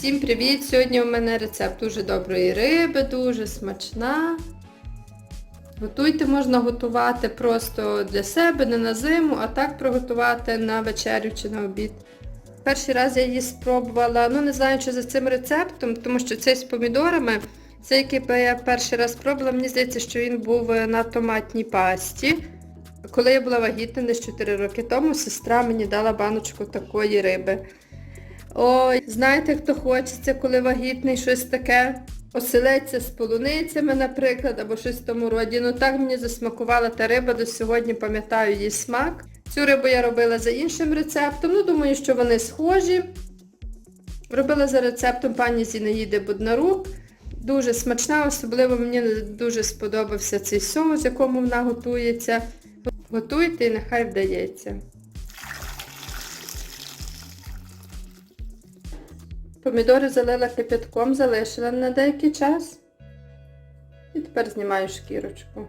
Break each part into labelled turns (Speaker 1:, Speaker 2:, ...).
Speaker 1: Всім привіт! Сьогодні у мене рецепт дуже доброї риби, дуже смачна. Готуйте можна готувати просто для себе, не на зиму, а так приготувати на вечерю чи на обід. Перший раз я її спробувала, ну не знаю, чи за цим рецептом, тому що цей з помідорами, цей, який я перший раз спробувала, мені здається, що він був на томатній пасті. Коли я була вагітна десь 4 роки тому, сестра мені дала баночку такої риби. Ой, знаєте, хто хочеться, коли вагітний, щось таке. Оселедця з полуницями, наприклад, або щось в тому роді. Ну так мені засмакувала та риба, до сьогодні пам'ятаю її смак. Цю рибу я робила за іншим рецептом. Ну, думаю, що вони схожі. Робила за рецептом пані Зінаїди Буднарук. Дуже смачна, особливо мені дуже сподобався цей соус, з якому вона готується. Готуйте і нехай вдається. Помідори залила кипятком, залишила на деякий час. І тепер знімаю шкірочку.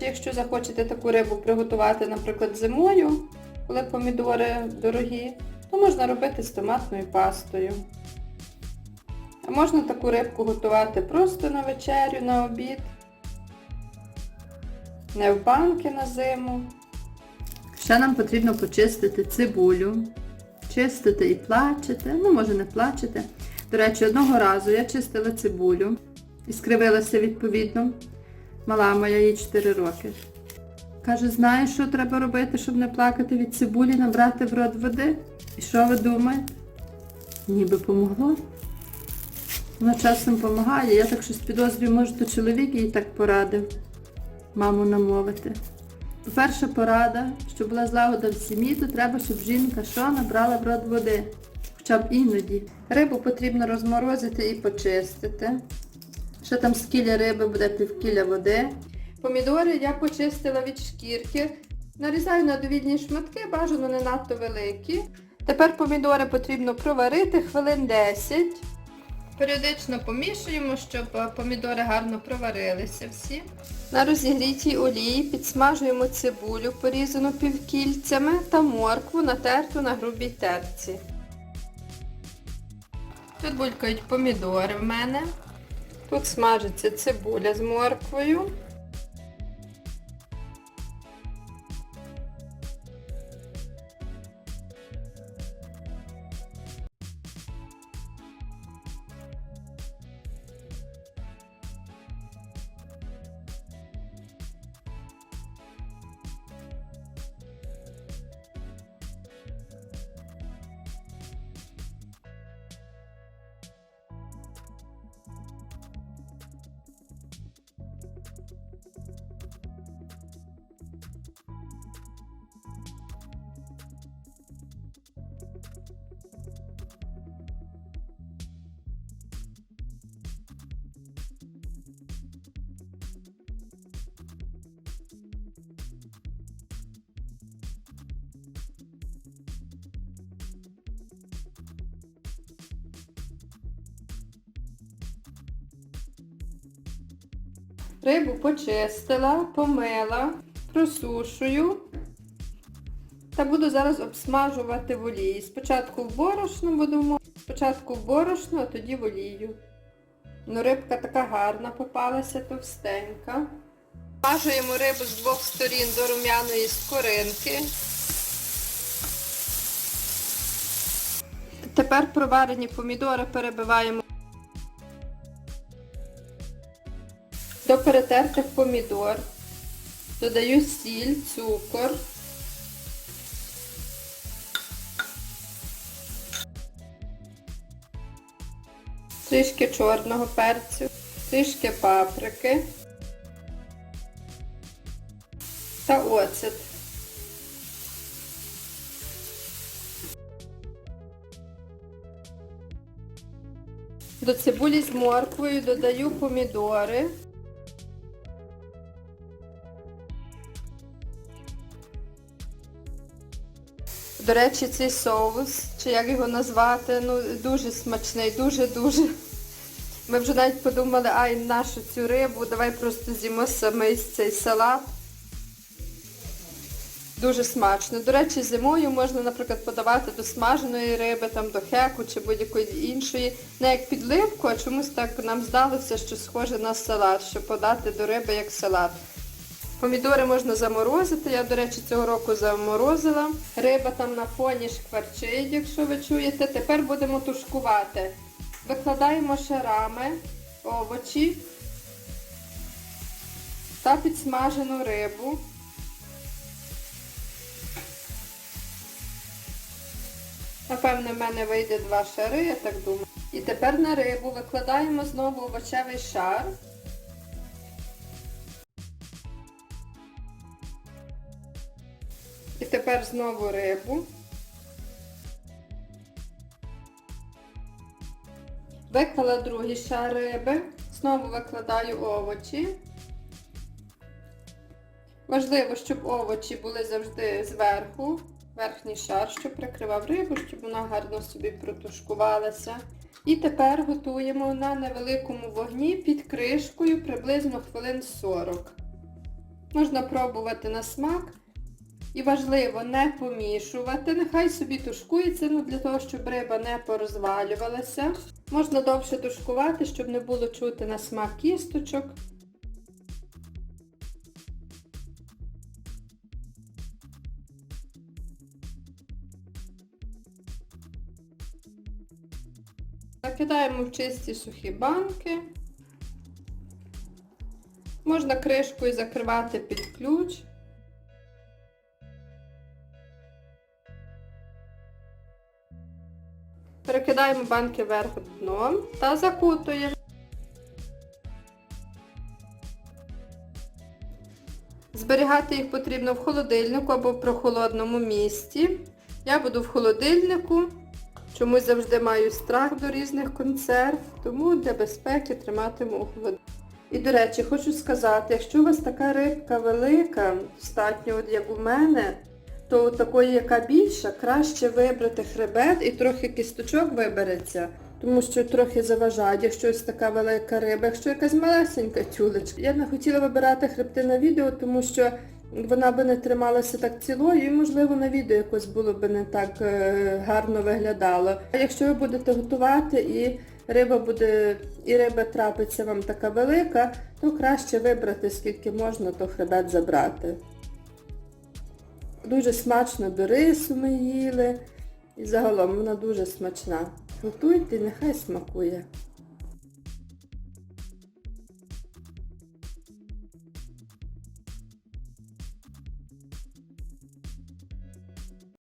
Speaker 1: Якщо захочете таку рибу приготувати, наприклад, зимою, коли помідори дорогі, то можна робити з томатною пастою. А можна таку рибку готувати просто на вечерю, на обід. Не в банки на зиму. Ще нам потрібно почистити цибулю. Чистити і плачете. Ну, може не плачете. До речі, одного разу я чистила цибулю і скривилася відповідно. Мала моя їй 4 роки. Каже, знаєш, що треба робити, щоб не плакати від цибулі, набрати в рот води? І що ви думаєте? Ніби помогло. Вона часом допомагає. Я так щось підозрюю, може, то чоловік їй так порадив маму намовити. Перша порада, щоб була злагода в сім'ї, то треба, щоб жінка що набрала в рот води. Хоча б іноді. Рибу потрібно розморозити і почистити. Ще там з кіля риби буде півкіля води. Помідори я почистила від шкірки. Нарізаю на довільні шматки, бажано не надто великі. Тепер помідори потрібно проварити хвилин 10. Періодично помішуємо, щоб помідори гарно проварилися всі. На розігрітій олії підсмажуємо цибулю, порізану півкільцями та моркву натерту на грубій терці. Тут булькають помідори в мене. Тут смажиться цибуля з морквою. Рибу почистила, помила, просушую та буду зараз обсмажувати в олії. Спочатку в борошно будемо, спочатку в борошно, а тоді в олію. Ну, рибка така гарна попалася, товстенька. Смажуємо рибу з двох сторін до рум'яної скоринки. Тепер проварені помідори перебиваємо До перетертих помідор додаю сіль, цукор. Трішки чорного перцю, трішки паприки та оцет. До цибулі з морквою додаю помідори. До речі, цей соус, чи як його назвати, ну дуже смачний, дуже-дуже. Ми вже навіть подумали, ай, нашу цю рибу, давай просто з'їмо самий цей салат. Дуже смачно. До речі, зимою можна, наприклад, подавати до смаженої риби, там до хеку чи будь-якої іншої. Не як підливку, а чомусь так нам здалося, що схоже на салат, що подати до риби як салат. Помідори можна заморозити. Я, до речі, цього року заморозила. Риба там на фоні шкварчить, якщо ви чуєте. Тепер будемо тушкувати. Викладаємо шарами овочі та підсмажену рибу. Напевне, в мене вийде два шари, я так думаю. І тепер на рибу викладаємо знову овочевий шар. Тепер знову рибу. Виклала другий шар риби. Знову викладаю овочі. Важливо, щоб овочі були завжди зверху, верхній шар, щоб прикривав рибу, щоб вона гарно собі протушкувалася. І тепер готуємо на невеликому вогні під кришкою приблизно хвилин 40. Можна пробувати на смак. І важливо не помішувати, нехай собі тушкується, ну для того, щоб риба не порозвалювалася. Можна довше тушкувати, щоб не було чути на смак кісточок. Закидаємо в чисті сухі банки. Можна кришкою закривати під ключ. Перекидаємо банки вверх дном та закутуємо. Зберігати їх потрібно в холодильнику або в прохолодному місці. Я буду в холодильнику. Чомусь завжди маю страх до різних консерв, тому для безпеки триматиму у холодильнику. І, до речі, хочу сказати, якщо у вас така рибка велика, достатньо, от як у мене, то такої, яка більша, краще вибрати хребет і трохи кісточок вибереться, тому що трохи заважають, якщо ось така велика риба, якщо якась малесенька тюлечка. Я не хотіла вибирати хребти на відео, тому що вона би не трималася так цілою і, можливо, на відео якось було б не так е, гарно виглядало. А якщо ви будете готувати і риба буде, і риба трапиться вам така велика, то краще вибрати, скільки можна, то хребет забрати. Дуже смачно до рису ми їли. І загалом вона дуже смачна. Готуйте, нехай смакує.